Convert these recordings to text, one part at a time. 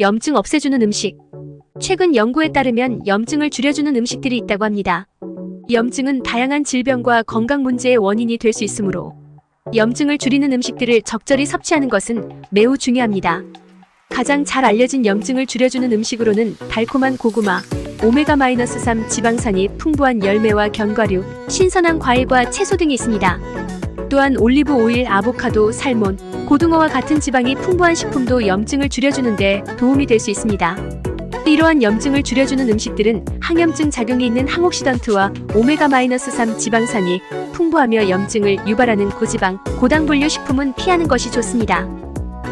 염증 없애주는 음식. 최근 연구에 따르면 염증을 줄여주는 음식들이 있다고 합니다. 염증은 다양한 질병과 건강 문제의 원인이 될 수 있으므로 염증을 줄이는 음식들을 적절히 섭취하는 것은 매우 중요합니다. 가장 잘 알려진 염증을 줄여주는 음식으로는 달콤한 고구마, 오메가-3 지방산이 풍부한 열매와 견과류, 신선한 과일과 채소 등이 있습니다. 또한 올리브 오일, 아보카도, 살몬, 고등어와 같은 지방이 풍부한 식품도 염증을 줄여주는데 도움이 될 수 있습니다. 이러한 염증을 줄여주는 음식들은 항염증 작용이 있는 항옥시던트와 오메가-3 지방산이 풍부하며 염증을 유발하는 고지방, 고당 분류 식품은 피하는 것이 좋습니다.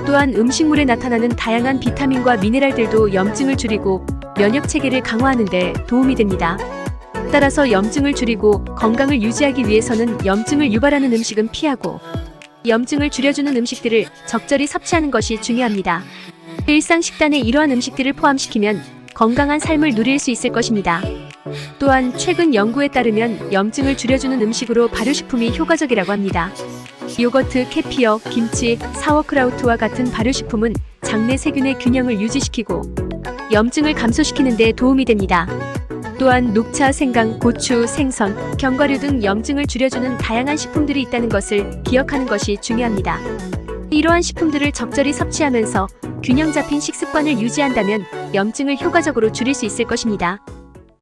또한 음식물에 나타나는 다양한 비타민과 미네랄들도 염증을 줄이고 면역 체계를 강화하는 데 도움이 됩니다. 따라서 염증을 줄이고 건강을 유지하기 위해서는 염증을 유발하는 음식은 피하고 염증을 줄여주는 음식들을 적절히 섭취하는 것이 중요합니다. 일상 식단에 이러한 음식들을 포함시키면 건강한 삶을 누릴 수 있을 것입니다. 또한 최근 연구에 따르면 염증을 줄여주는 음식으로 발효식품이 효과적이라고 합니다. 요거트, 캐피어, 김치, 사워크라우트와 같은 발효식품은 장내 세균의 균형을 유지시키고 염증을 감소시키는 데 도움이 됩니다. 또한 녹차, 생강, 고추, 생선, 견과류 등 염증을 줄여주는 다양한 식품들이 있다는 것을 기억하는 것이 중요합니다. 이러한 식품들을 적절히 섭취하면서 균형 잡힌 식습관을 유지한다면 염증을 효과적으로 줄일 수 있을 것입니다.